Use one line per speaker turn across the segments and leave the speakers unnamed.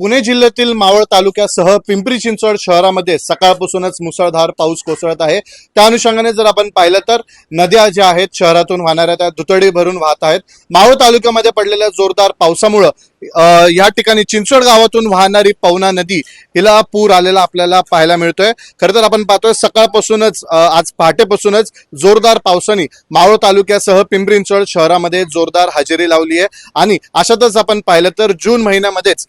पुणे जिल्ह्यातील मावळ तालुक्यासह पिंपरी चिंचवड शहरामध्ये सकाळपासूनच मुसळधार पाऊस कोसळत आहे. त्या अनुषंगाने जर आपण पाहिलं तर नद्या ज्या आहेत शहरातून वाहणाऱ्या त्या दुतडी भरून वाहत आहेत. मावळ तालुक्यामध्ये पडलेल्या जोरदार पावसामुळं या ठिकाणी चिंचवड गावातून वाहणारी पवना नदी हिला पूर आलेला आपल्याला पाहायला मिळतोय. खरं तर आपण पाहतोय सकाळपासूनच आज पहाटेपासूनच जोरदार पावसाने मावळ तालुक्यासह पिंपरी चिंचवड शहरामध्ये जोरदार हजेरी लावली आहे आणि अशातच आपण पाहिलं तर जून महिन्यामध्येच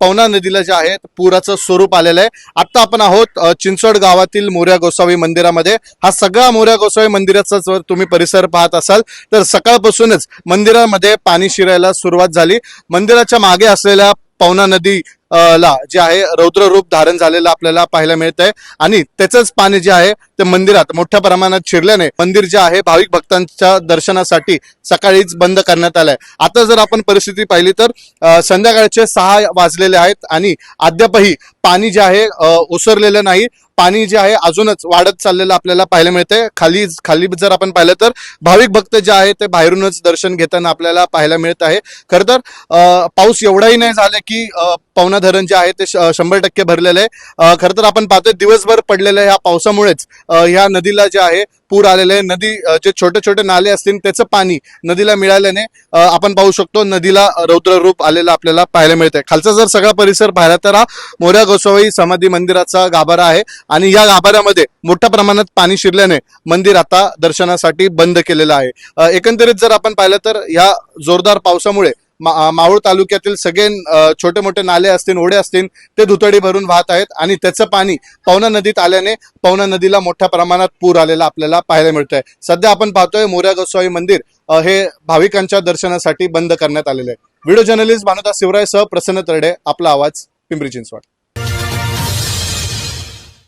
पवना नदीला जे आहे पुराचं स्वरूप आलेलं आहे. आता आपण आहोत चिंचवड गावातील मोर्या गोसावी मंदिरामध्ये. हा सगळा मोऱ्या गोसावी मंदिराचा जर तुम्ही परिसर पाहत असाल तर सकाळपासूनच मंदिरामध्ये पाणी शिरायला सुरुवात झाली. मंदिराच्या मागे असलेल्या पवना नदी ला जे आहे रौद्र रूप धारण झालेलं आपल्याला पाहायला मिळत आहे आणि त्याचंच पाणी जे आहे ते मंदिरात मोठ्या प्रमाणात शिरल्याने मंदिर जे आहे भाविक भक्तांच्या दर्शनासाठी सकाळीच बंद करण्यात आलंय. आता जर आपण परिस्थिती पाहिली तर संध्याकाळचे सहा वाजलेले आहेत आणि अद्यापही पाणी जे आहे ओसरलेलं नाही. पाणी जे आहे अजूनच वाढत चाललेलं आपल्याला पाहायला मिळतंय. खाली खाली जर आपण पाहिलं तर भाविक भक्त जे आहे ते बाहेरूनच दर्शन घेताना आपल्याला पाहायला मिळत आहे. खरं तर पाऊस एवढाही नाही झाला की पवना धरण जे आहे ते श- शंभर टक्के भरलेलं आहे. खरं तर आपण पाहतोय दिवसभर पडलेल्या ह्या पावसामुळेच. ह्या नदीला जे आहे पूर आलेले आहे. नदी जे छोटे छोटे नाले असतील त्याचं पाणी नदीला मिळाल्याने आपण पाहू शकतो नदीला रौद्र रूप आलेलं आपल्याला पाहायला मिळतंय. खालचा जर सगळा परिसर पाहिला तर हा मोऱ्या गोसावी समाधी मंदिराचा गाभारा आहे आणि या गाभाऱ्यामध्ये मोठ्या प्रमाणात पाणी शिरल्याने मंदिर आता दर्शनासाठी बंद केलेलं आहे. एकंदरीत जर आपण पाहिलं तर या जोरदार पावसामुळे मावळ तालुक्यातील सगळे छोटे मोठे नाले असतील ओढे असतील ते धुतडी भरून वाहत आहेत आणि त्याचं पाणी पवना नदीत आल्याने पवना नदीला मोठ्या प्रमाणात पूर आलेला आपल्याला पाहायला मिळतोय. सध्या आपण पाहतोय मोऱ्या गोसावी मंदिर हे भाविकांच्या दर्शनासाठी बंद करण्यात आलेले आहे. व्हिडिओ जर्नलिस्ट भानुदास शिवराय सह प्रसन्न तरडे आपला आवाज पिंपरी चिंचवड.